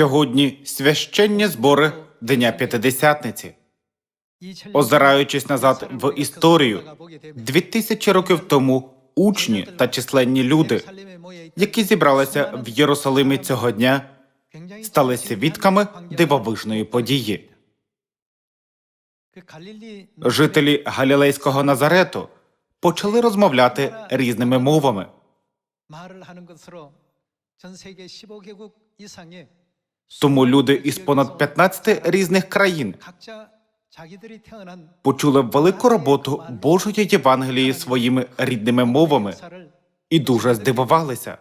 Сьогодні священні збори Дня П'ятидесятниці. Озираючись назад в історію, дві тисячі років тому учні та численні люди, які зібралися в Єрусалимі цього дня, стали свідками дивовижної події. Жителі Галілейського Назарету почали розмовляти різними мовами. Тому люди із понад 15 різних країн почули велику роботу Божої Євангелії своїми рідними мовами і дуже здивувалися.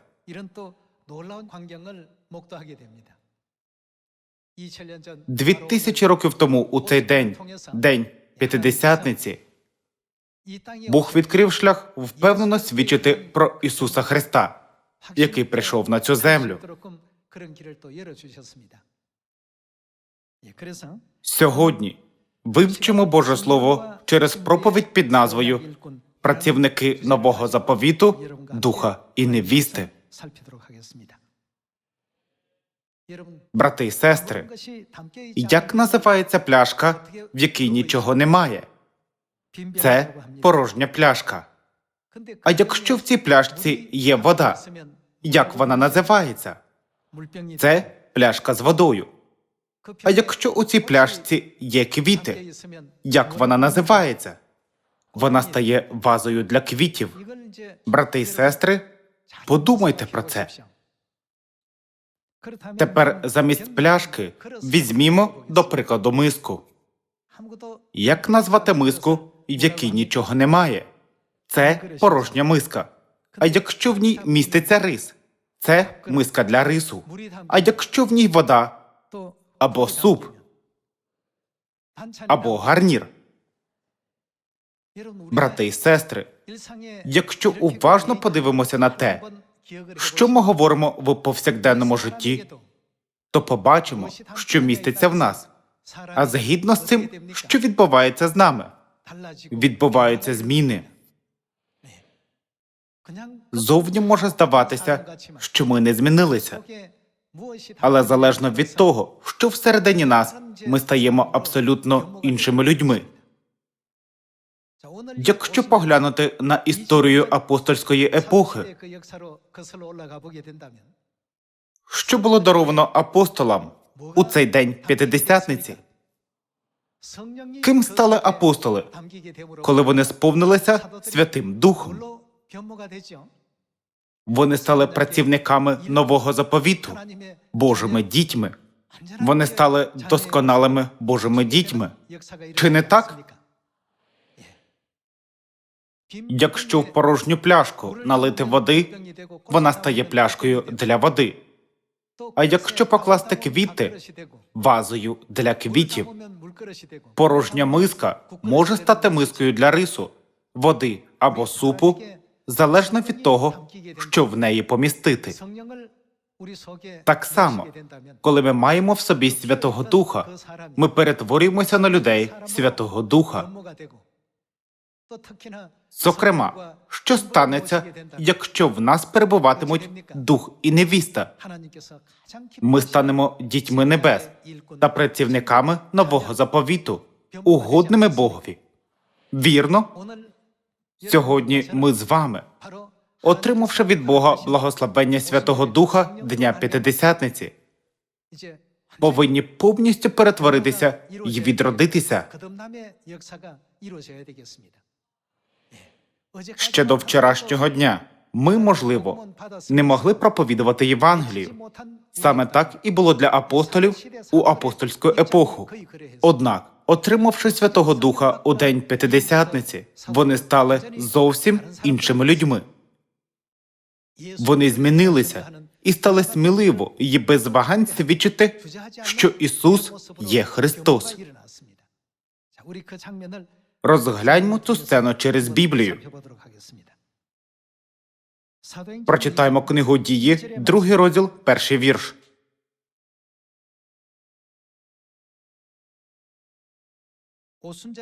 Дві тисячі років тому у цей день, день П'ятидесятниці, Бог відкрив шлях впевнено свідчити про Ісуса Христа, який прийшов на цю землю. Сьогодні вивчимо Боже Слово через проповідь під назвою Працівники нового заповіту, духа і невісти. Брати і сестри, як називається пляшка, в якій нічого немає? Це порожня пляшка. А якщо в цій пляшці є вода, як вона називається? Це пляшка з водою. А якщо у цій пляшці є квіти, як вона називається? Вона стає вазою для квітів. Брати і сестри, подумайте про це. Тепер замість пляшки візьмімо, до прикладу, миску. Як назвати миску, в якій нічого немає? Це порожня миска. А якщо в ній міститься рис, це миска для рису. А якщо в ній вода або суп, або гарнір, брати і сестри, якщо уважно подивимося на те, що ми говоримо в повсякденному житті, то побачимо, що міститься в нас. А згідно з цим, що відбувається з нами, відбуваються зміни. Зовні може здаватися, що ми не змінилися, але залежно від того, що всередині нас ми стаємо абсолютно іншими людьми. Якщо поглянути на історію апостольської епохи, що було даровано апостолам у цей день п'ятидесятниці, Ким стали апостоли, коли вони сповнилися Святим Духом? Вони стали працівниками нового заповіту, Божими дітьми. Вони стали досконалими Божими дітьми. Чи не так? Якщо в порожню пляшку налити води, вона стає пляшкою для води. А якщо покласти квіти, вазою для квітів. Порожня миска може стати мискою для рису, води або супу, залежно від того, що в неї помістити. так само, Коли ми маємо в собі Святого Духа, ми перетворюємося на людей Святого Духа. Зокрема, що станеться, якщо в нас перебуватимуть дух і невіста? Ми станемо дітьми небес та працівниками нового заповіту, угодними Богові. Вірно, сьогодні ми з вами, отримавши від Бога благословення Святого Духа Дня П'ятидесятниці, повинні повністю перетворитися і відродитися. Ще до вчорашнього дня ми, можливо, не могли проповідувати Євангелію. Саме так і було для апостолів у апостольську епоху. Однак, отримавши Святого Духа у день П'ятидесятниці, вони стали зовсім іншими людьми. Вони змінилися і стали сміливо і без вагань свідчити, що Ісус є Христос. Розгляньмо цю сцену через Біблію. Прочитаємо книгу дії, другий розділ, перший вірш.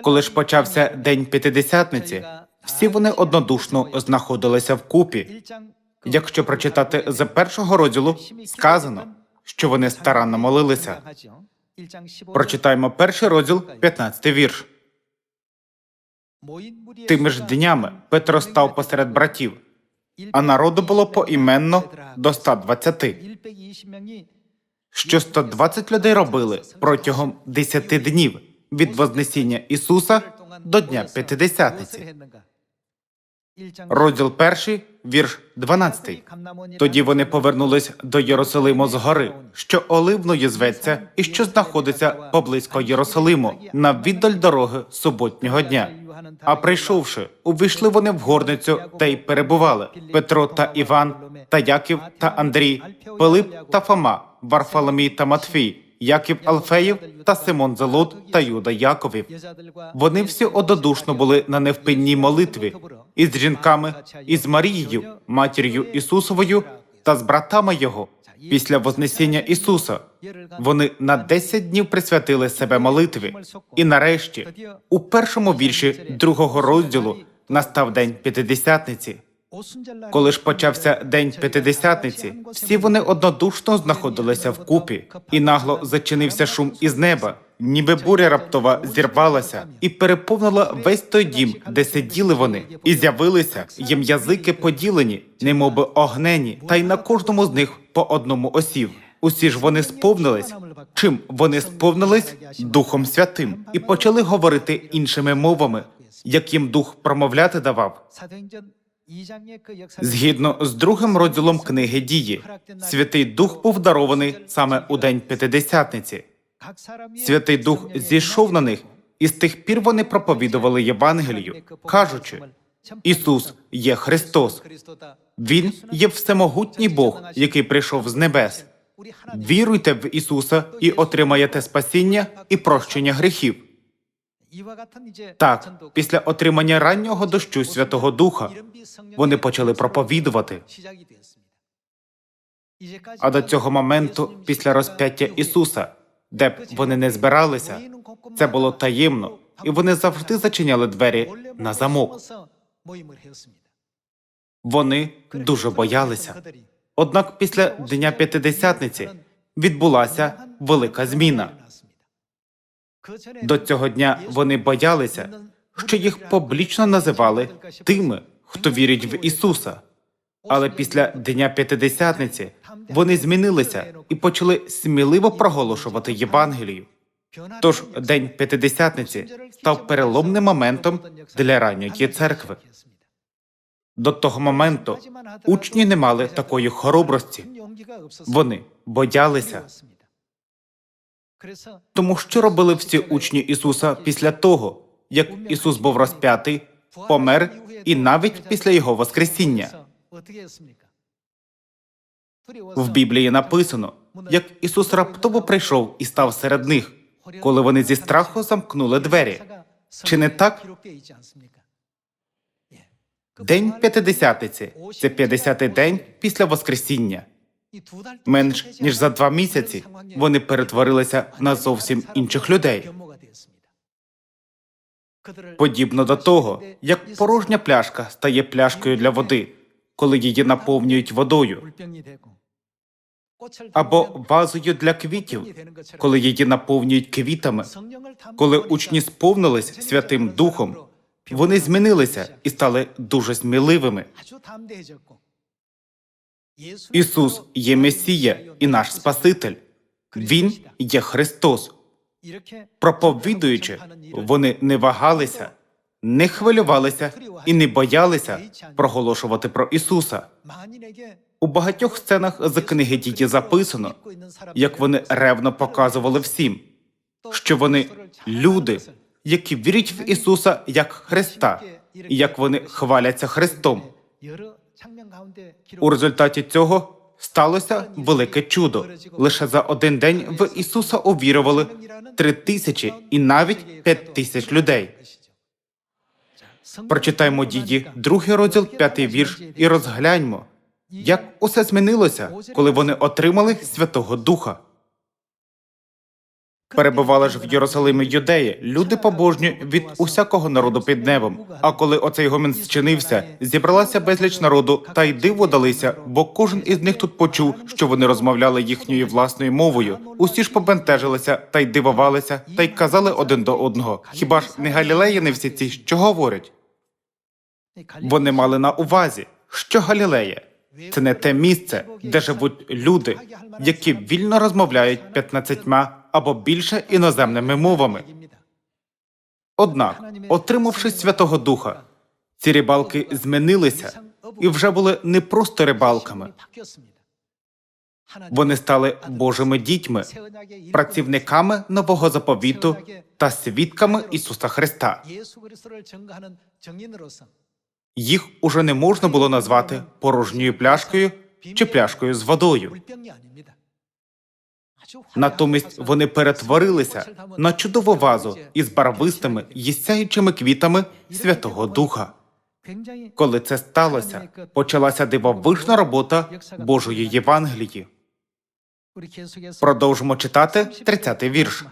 Коли ж почався день п'ятидесятниці, всі вони однодушно знаходилися вкупі. Якщо прочитати з першого розділу, сказано, що вони старанно молилися. Прочитаємо перший розділ, 15 вірш. Тими ж днями Петро став посеред братів, а народу було поіменно до 120. Що 120 людей робили протягом 10 днів від Вознесіння Ісуса до Дня П'ятидесятниці. Розділ 1, вірш 12. Тоді вони повернулись до Єрусалиму з гори, що Оливною зветься, і що знаходиться поблизько Єрусалиму, на віддаль дороги суботнього дня. А прийшовши, увійшли вони в горницю та й перебували Петро та Іван, та Яків та Андрій, Пилип та Фома, Варфоломій та Матфій, Яків Алфеєв та Симон Залут та Юда Яковів. Вони всі однодушно були на невпинній молитві із жінками, із Марією, матір'ю Ісусовою та з братами Його. Після Вознесіння Ісуса вони на 10 днів присвятили себе молитві. І нарешті, у першому вірші другого розділу, настав день П'ятидесятниці. Коли ж почався день П'ятидесятниці, всі вони однодушно знаходилися вкупі, і нагло зачинився шум із неба, ніби буря раптова зірвалася і переповнила весь той дім, де сиділи вони, і з'явилися їм язики поділені, немоби огнені, та й на кожному з них по одному осів. Усі ж вони сповнились. Чим вони сповнились? Духом Святим. І почали говорити іншими мовами, як їм дух промовляти давав. Згідно з другим розділом книги дії, Святий Дух був дарований саме у день П'ятидесятниці. Святий Дух зійшов на них, і з тих пір вони проповідували Євангелію, кажучи: Ісус є Христос, Він є всемогутній Бог, який прийшов з небес. Віруйте в Ісуса і отримаєте спасіння і прощення гріхів. Так, після отримання раннього дощу Святого Духа вони почали проповідувати. А до цього моменту, після розп'яття Ісуса, де б вони не збиралися, це було таємно, і вони завжди зачиняли двері на замок. Вони дуже боялися. Однак після Дня П'ятидесятниці відбулася велика зміна. До цього дня вони боялися, що їх публічно називали тими, хто вірить в Ісуса. Але після Дня П'ятидесятниці вони змінилися і почали сміливо проголошувати Євангелію. Тож День П'ятидесятниці став переломним моментом для ранньої церкви. До того моменту учні не мали такої хоробрості. Вони боялися. Тому що робили всі учні Ісуса після того, як Ісус був розп'ятий, помер і навіть після Його Воскресіння. В Біблії написано, як Ісус раптово прийшов і став серед них, коли вони зі страху замкнули двері. Чи не так? День П'ятидесятиці – це 50-й день після Воскресіння. Менш ніж за два місяці вони перетворилися на зовсім інших людей. Подібно до того, як порожня пляшка стає пляшкою для води, коли її наповнюють водою, або вазою для квітів, коли її наповнюють квітами. Коли учні сповнились Святим Духом, вони змінилися і стали дуже сміливими. Ісус є Месія і наш Спаситель. Він є Христос. Проповідуючи, вони не вагалися, не хвилювалися і не боялися проголошувати про Ісуса. У багатьох сценах з книги дії записано, як вони ревно показували всім, що вони люди, які вірять в Ісуса як Христа, і як вони хваляться Христом. У результаті цього сталося велике чудо. Лише за один день в Ісуса увірували три тисячі і навіть п'ять тисяч людей. Прочитаймо дії, другий розділ, п'ятий вірш, і розгляньмо, як усе змінилося, коли вони отримали Святого Духа. Перебували ж в Єрусалимі юдеї, люди побожні від усякого народу під небом. А коли оцей гомін зчинився, зібралася безліч народу, та й диво далися, бо кожен із них тут почув, що вони розмовляли їхньою власною мовою. Усі ж побентежилися, та й дивувалися, та й казали один до одного: хіба ж не галілеяни всі ці, що говорять? Вони мали на увазі, що Галілея це не те місце, де живуть люди, які вільно розмовляють 15 або більше іноземними мовами. Однак, отримавши Святого Духа, ці рибалки змінилися і вже були не просто рибалками. Вони стали Божими дітьми, працівниками нового заповіту та свідками Ісуса Христа. Їх уже не можна було назвати порожньою пляшкою чи пляшкою з водою. Натомість вони перетворилися на чудову вазу із барвистими їсяючими квітами Святого Духа. Коли це сталося, почалася дивовижна робота Божої Євангелії. Продовжимо читати 30-й вірш.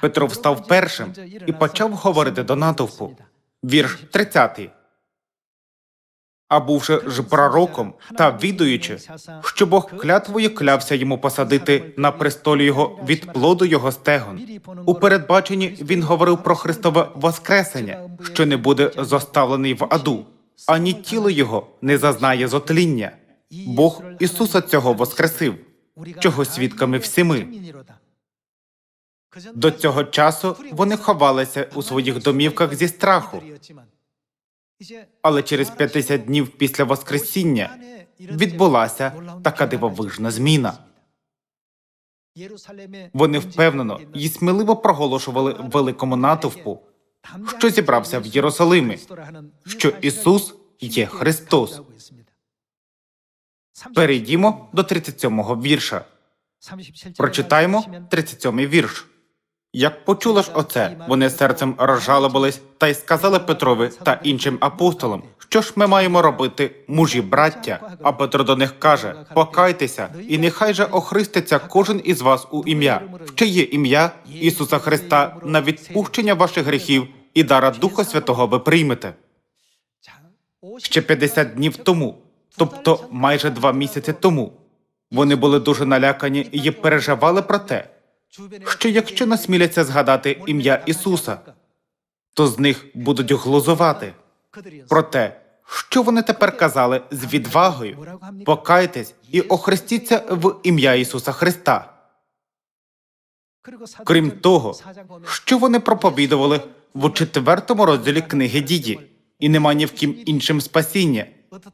Петро встав першим і почав говорити до натовпу. Вірш 30. А бувши ж пророком та відуючи, що Бог клятвою клявся йому посадити на престолі його від плоду його стегон. У передбаченні він говорив про Христове Воскресення, що не буде зоставлений в аду, ані тіло його не зазнає зотління. Бог Ісуса цього воскресив, чого свідками всі ми. До цього часу вони ховалися у своїх домівках зі страху, але через 50 днів після Воскресіння відбулася така дивовижна зміна. Вони впевнено і сміливо проголошували великому натовпу, що зібрався в Єрусалимі, що Ісус є Христос. Перейдімо до 37-го вірша. Прочитаємо 37-й вірш. Як почули ж оце, вони серцем розжалобились та й сказали Петрові та іншим апостолам, що ж ми маємо робити, мужі браття. А Петро до них каже: Покайтеся, і нехай же охриститься кожен із вас у ім'я, в чиє ім'я Ісуса Христа на відпущення ваших гріхів і дара Духа Святого ви приймете. Ще 50 днів тому, тобто майже два місяці тому, вони були дуже налякані і переживали про те, що якщо насміляться згадати ім'я Ісуса, то з них будуть глузувати. Про те, що вони тепер казали з відвагою, покайтесь і охрестіться в ім'я Ісуса Христа. Крім того, що вони проповідували в четвертому розділі книги дії, і нема ні в ким іншим спасіння,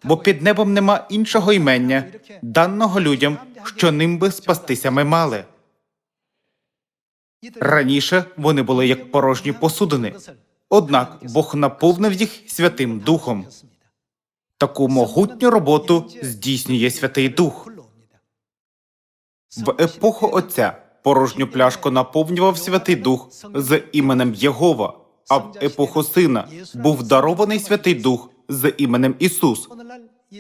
бо під небом нема іншого імення, даного людям, що ним би спастися ми мали. Раніше вони були як порожні посудини, однак Бог наповнив їх Святим Духом. Таку могутню роботу здійснює Святий Дух. В епоху Отця порожню пляшку наповнював Святий Дух з іменем Єгова, а в епоху Сина був дарований Святий Дух з іменем Ісус.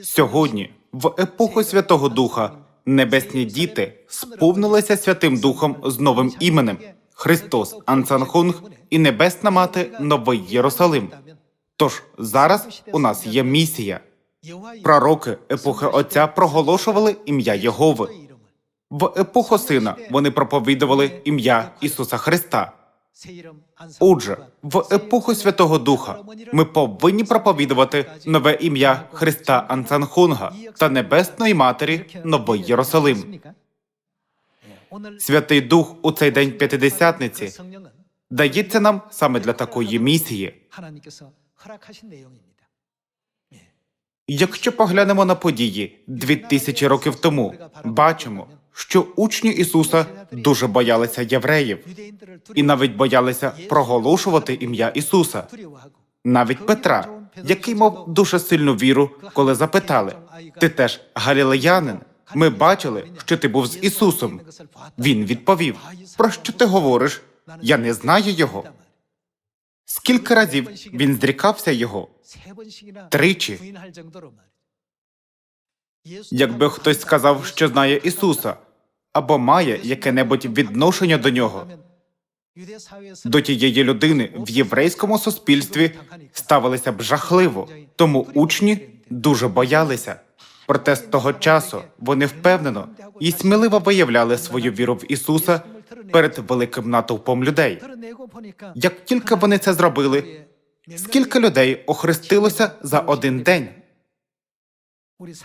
Сьогодні, в епоху Святого Духа, небесні діти сповнилися Святим Духом з новим іменем Христос Анцанхунг і Небесна Мати Новий Єрусалим. Тож зараз у нас є місія. Пророки епохи Отця проголошували ім'я Єгови. В епоху Сина вони проповідували ім'я Ісуса Христа. Отже, в епоху Святого Духа ми повинні проповідувати нове ім'я Христа Анцанхунга та Небесної Матері Новий Єрусалим. Святий Дух у цей день П'ятидесятниці дається нам саме для такої місії. Якщо поглянемо на події дві тисячі років тому, бачимо, що учні Ісуса дуже боялися євреїв і навіть боялися проголошувати ім'я Ісуса. Навіть Петра, який мав дуже сильну віру, коли запитали: Ти теж галілеянин? Ми бачили, що ти був з Ісусом. Він відповів: Про що ти говориш? Я не знаю його. Скільки разів він зрікався його? Тричі. Якби хтось сказав, що знає Ісуса, або має яке-небудь відношення до нього, до тієї людини в єврейському суспільстві ставилися б жахливо, тому учні дуже боялися. Проте з того часу вони впевнено і сміливо виявляли свою віру в Ісуса перед великим натовпом людей. Як тільки вони це зробили, скільки людей охрестилося за один день?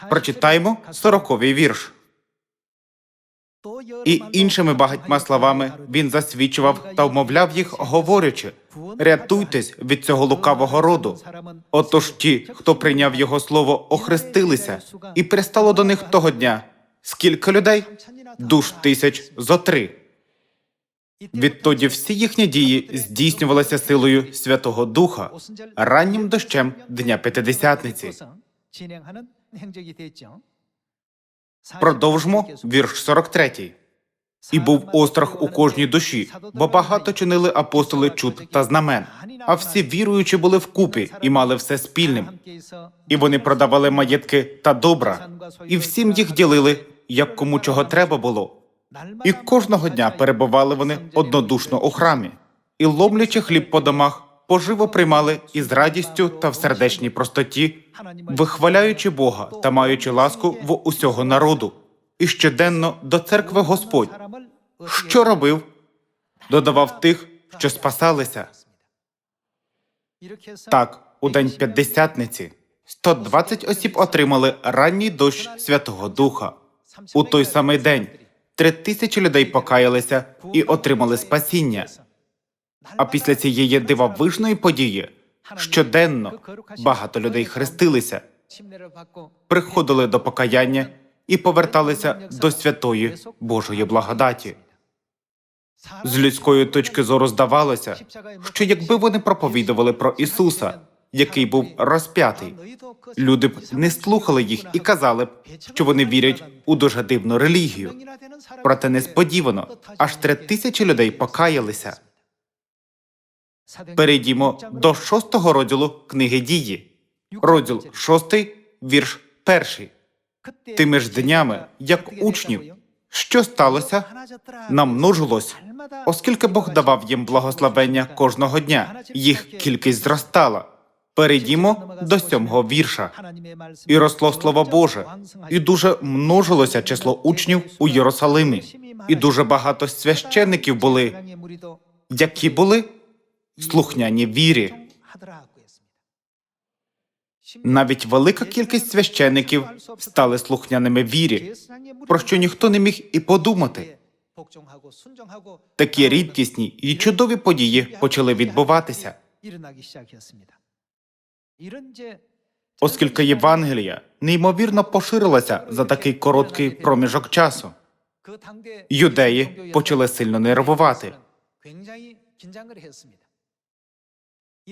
Прочитаймо сороковий вірш. І іншими багатьма словами він засвідчував та вмовляв їх, говорячи: рятуйтесь від цього лукавого роду. Отож ті, хто прийняв його слово, охрестилися, і пристало до них того дня. Скільки людей? Душ тисяч зо три. Відтоді всі їхні дії здійснювалися силою Святого Духа, раннім дощем Дня П'ятидесятниці. Продовжмо вірш 43. І був острах у кожній душі, бо багато чинили апостоли чуд та знамен, а всі віруючі були вкупі і мали все спільним. І вони продавали маєтки та добра, і всім їх ділили, як кому чого треба було. І кожного дня перебували вони однодушно у храмі, і ломлячи хліб по домах, поживо приймали із радістю та в сердечній простоті, вихваляючи Бога та маючи ласку в усього народу. І щоденно до церкви Господь, що робив, додавав тих, що спасалися. Так, у день п'ятдесятниці 120 осіб отримали ранній дощ Святого Духа. У той самий день три тисячі людей покаялися і отримали спасіння. А після цієї дивовижної події щоденно багато людей хрестилися, приходили до покаяння і поверталися до святої Божої благодаті. З людської точки зору здавалося, що якби вони проповідували про Ісуса, який був розп'ятий, люди б не слухали їх і казали б, що вони вірять у дуже дивну релігію. Проте несподівано аж три тисячі людей покаялися. Перейдімо до шостого розділу книги дії. Розділ шостий, вірш перший. Тими ж днями, як учнів, що сталося, намножилось, оскільки Бог давав їм благословення кожного дня, їх кількість зростала. Перейдімо до сьомого вірша. І росло слово Боже, і дуже множилося число учнів у Єрусалимі, і дуже багато священників були, які були слухняні вірі. Навіть велика кількість священиків стали слухняними вірі, про що ніхто не міг і подумати. Такі рідкісні і чудові події почали відбуватися, оскільки Євангелія неймовірно поширилася за такий короткий проміжок часу. Юдеї почали сильно нервувати.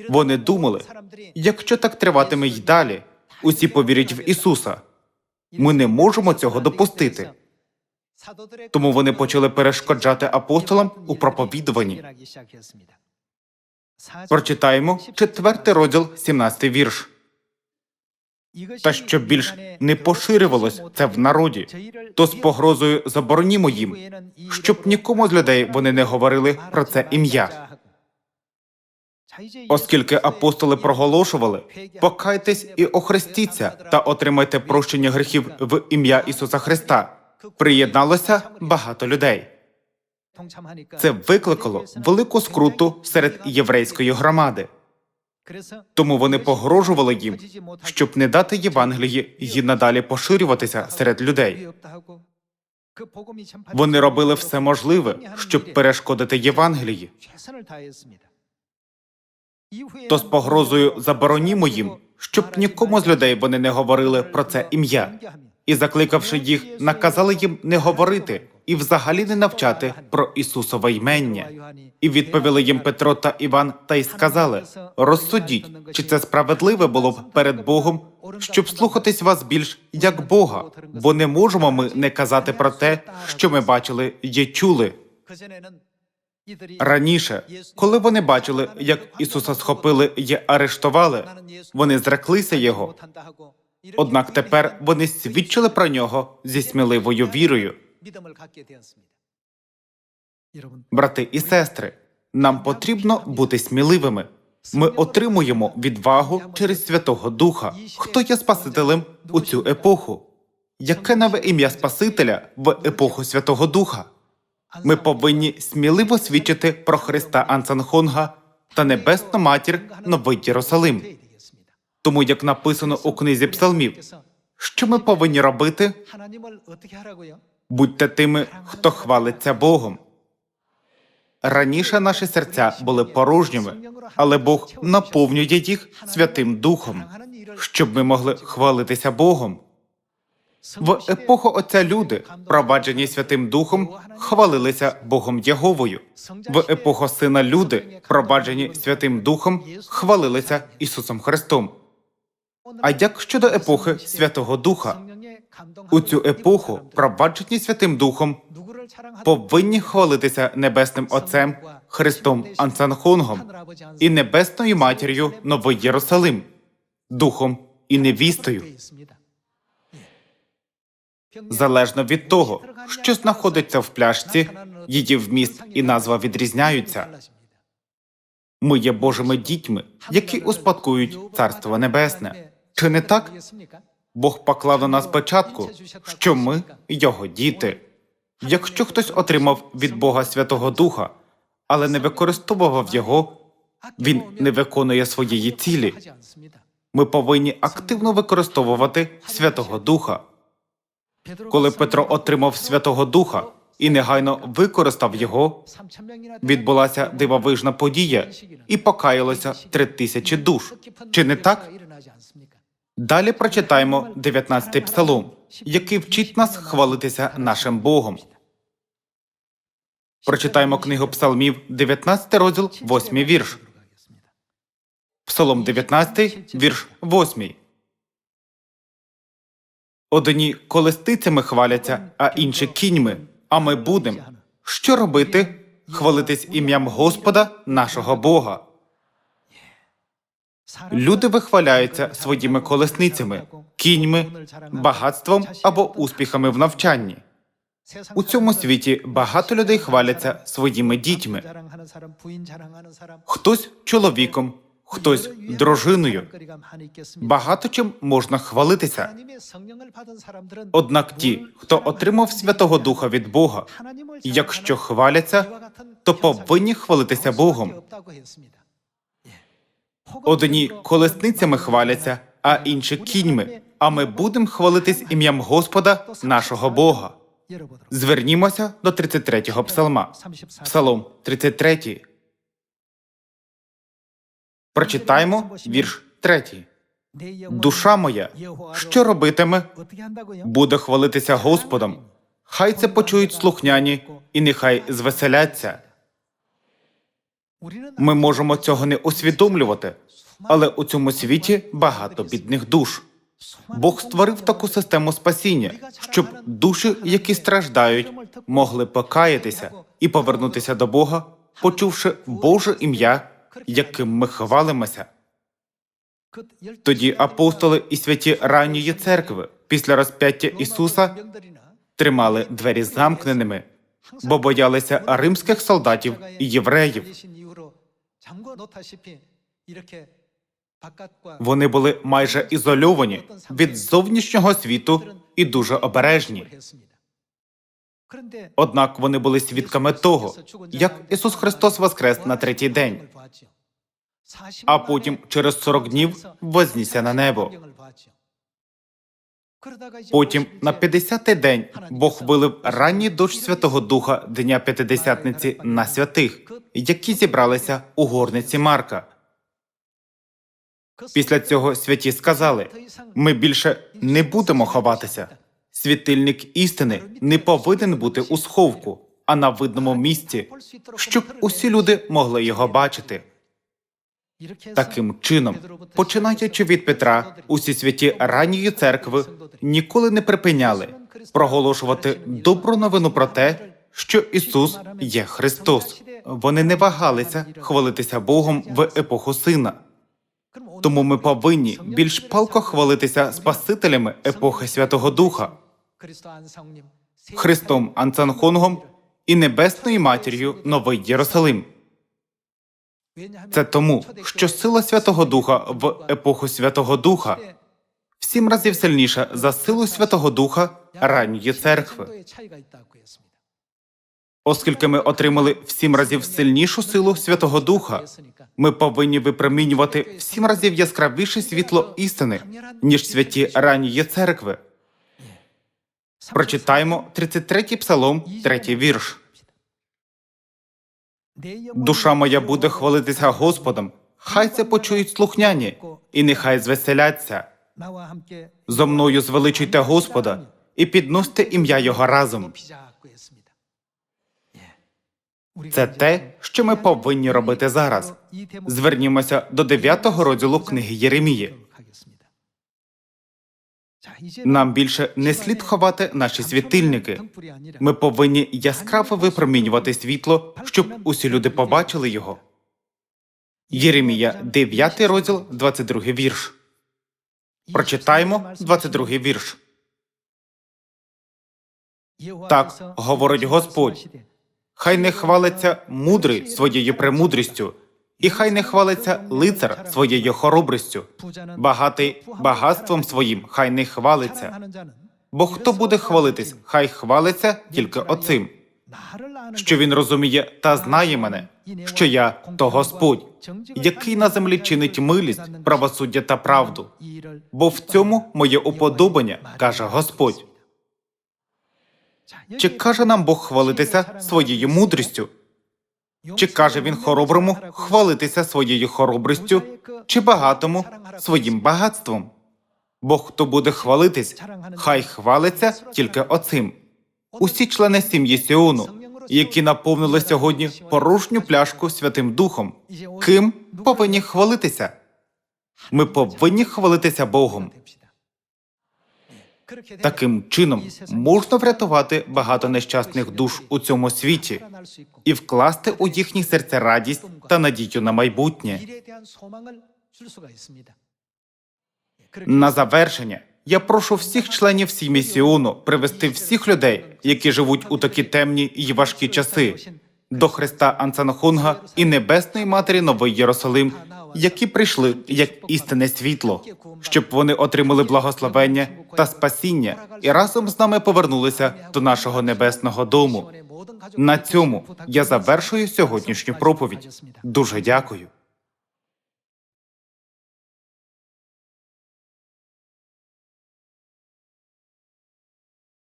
Вони думали, якщо так триватиме й далі, усі повірять в Ісуса. Ми не можемо цього допустити. Тому вони почали перешкоджати апостолам у проповідуванні. Прочитаємо четвертий розділ, 17 вірш. Та щоб більш не поширювалось це в народі, то з погрозою заборонімо їм, щоб нікому з людей вони не говорили про це ім'я. Оскільки апостоли проголошували, покайтесь і охрестіться та отримайте прощення гріхів в ім'я Ісуса Христа. Приєдналося багато людей. Це викликало велику скруту серед єврейської громади. Тому вони погрожували їм, щоб не дати Євангелії й надалі поширюватися серед людей. Вони робили все можливе, щоб перешкодити Євангелії. То з погрозою заборонімо їм, щоб нікому з людей вони не говорили про це ім'я, і закликавши їх, наказали їм не говорити і взагалі не навчати про Ісусове ймення. І відповіли їм Петро та Іван, та й сказали: розсудіть, чи це справедливе було б перед Богом, щоб слухатись вас більш як Бога, бо не можемо ми не казати про те, що ми бачили й чули. Раніше, коли вони бачили, як Ісуса схопили й арештували, вони зреклися його. Однак тепер вони свідчили про нього зі сміливою вірою. Брати і сестри, нам потрібно бути сміливими. Ми отримуємо відвагу через Святого Духа. Хто є Спасителем у цю епоху? Яке нове ім'я Спасителя в епоху Святого Духа? Ми повинні сміливо свідчити про Христа Ансанхонга та Небесну Матір Новий Єрусалим. Тому, як написано у книзі Псалмів, що ми повинні робити? Будьте тими, хто хвалиться Богом. Раніше наші серця були порожніми, але Бог наповнює їх Святим Духом, щоб ми могли хвалитися Богом. В епоху Отця люди, проваджені Святим Духом, хвалилися Богом Єговою. В епоху Сина люди, проваджені Святим Духом, хвалилися Ісусом Христом. А як щодо епохи Святого Духа? У цю епоху, проваджені Святим Духом, повинні хвалитися Небесним Отцем Христом Ансанхонгом і Небесною Матір'ю Новий Єрусалим, Духом і невістою. Залежно від того, що знаходиться в пляшці, її вміст і назва відрізняються. Ми є Божими дітьми, які успадкують Царство Небесне. Чи не так? Бог поклав на нас печатку, що ми його діти. Якщо хтось отримав від Бога Святого Духа, але не використовував його, він не виконує своєї цілі. Ми повинні активно використовувати Святого Духа. Коли Петро отримав Святого Духа і негайно використав його, відбулася дивовижна подія і покаялося три тисячі душ. Чи не так? Далі прочитаємо 19-й псалом, який вчить нас хвалитися нашим Богом. Прочитаємо книгу псалмів, 19 розділ, 8 вірш. Псалом 19, вірш 8. Одні колестицями хваляться, а інші кіньми. А ми будемо. Що робити? Хвалитись ім'ям Господа, нашого Бога. Люди вихваляються своїми колесницями, кіньми, багатством або успіхами в навчанні. У цьому світі багато людей хваляться своїми дітьми. Хтось чоловіком, хтось дружиною. Багато чим можна хвалитися. Однак ті, хто отримав Святого Духа від Бога, якщо хваляться, то повинні хвалитися Богом. Одні колесницями хваляться, а інші кіньми. А ми будемо хвалитись ім'ям Господа, нашого Бога. Звернімося до 33-го псалма. Псалом 33. Прочитаємо вірш 3. Душа моя, що робитиме? Буде хвалитися Господом. Хай це почують слухняні, і нехай звеселяться. Ми можемо цього не усвідомлювати, але у цьому світі багато бідних душ. Бог створив таку систему спасіння, щоб душі, які страждають, могли покаятися і повернутися до Бога, почувши Боже ім'я, яким ми хвалимося. Тоді апостоли і святі ранньої церкви після розп'яття Ісуса тримали двері замкненими, бо боялися римських солдатів і євреїв. Вони були майже ізольовані від зовнішнього світу і дуже обережні. Однак вони були свідками того, як Ісус Христос воскрес на третій день, а потім через 40 днів вознісся на небо. Потім на 50-й день Бог вилив ранній дощ Святого Духа Дня П'ятидесятниці на святих, які зібралися у горниці Марка. Після цього святі сказали: ми більше не будемо ховатися. Світильник істини не повинен бути у сховку, а на видному місці, щоб усі люди могли його бачити. Таким чином, починаючи від Петра, усі святі ранньої церкви ніколи не припиняли проголошувати добру новину про те, що Ісус є Христос. Вони не вагалися хвалитися Богом в епоху сина. Тому ми повинні більш палко хвалитися Спасителями епохи Святого Духа. Христом Анцанхонгом і Небесною Матір'ю Новий Єрусалим. Це тому, що сила Святого Духа в епоху Святого Духа в сім разів сильніша за силу Святого Духа ранньої церкви. Оскільки ми отримали в сім разів сильнішу силу Святого Духа, ми повинні випромінювати в сім разів яскравіше світло істини, ніж святі ранньої церкви. Прочитаємо 33-й псалом, 3-й вірш. Душа моя буде хвалитися Господом, хай це почують слухняні, і нехай звеселяться. Зо мною звеличуйте Господа і підносьте ім'я Його разом. Це те, що ми повинні робити зараз. Звернімося до 9-го розділу книги Єремії. Нам більше не слід ховати наші світильники. Ми повинні яскраво випромінювати світло, щоб усі люди побачили його. Єремія, 9 розділ, 22 вірш. Прочитаємо 22 вірш. Так говорить Господь. Хай не хвалиться мудрий своєю премудрістю, і хай не хвалиться лицар своєю хоробрістю. Багатий багатством своїм, хай не хвалиться. Бо хто буде хвалитись, хай хвалиться тільки оцим, що він розуміє та знає мене, що я то Господь, який на землі чинить милість, правосуддя та правду. Бо в цьому моє уподобання, каже Господь. Чи каже нам Бог хвалитися своєю мудрістю? Чи каже він хороброму хвалитися своєю хоробрістю, чи багатому своїм багатством? Бо хто буде хвалитись, хай хвалиться тільки оцим. Усі члени сім'ї Сіону, які наповнили сьогодні порожню пляшку Святим Духом, ким повинні хвалитися? Ми повинні хвалитися Богом. Таким чином можна врятувати багато нещасних душ у цьому світі і вкласти у їхні серця радість та надію на майбутнє. На завершення я прошу всіх членів сім'ї Сіону привести всіх людей, які живуть у такі темні і важкі часи, до Христа Анцанахунга і Небесної Матері Новий Єрусалим, які прийшли як істинне світло, щоб вони отримали благословення та спасіння і разом з нами повернулися до нашого небесного дому. На цьому я завершую сьогоднішню проповідь. Дуже дякую.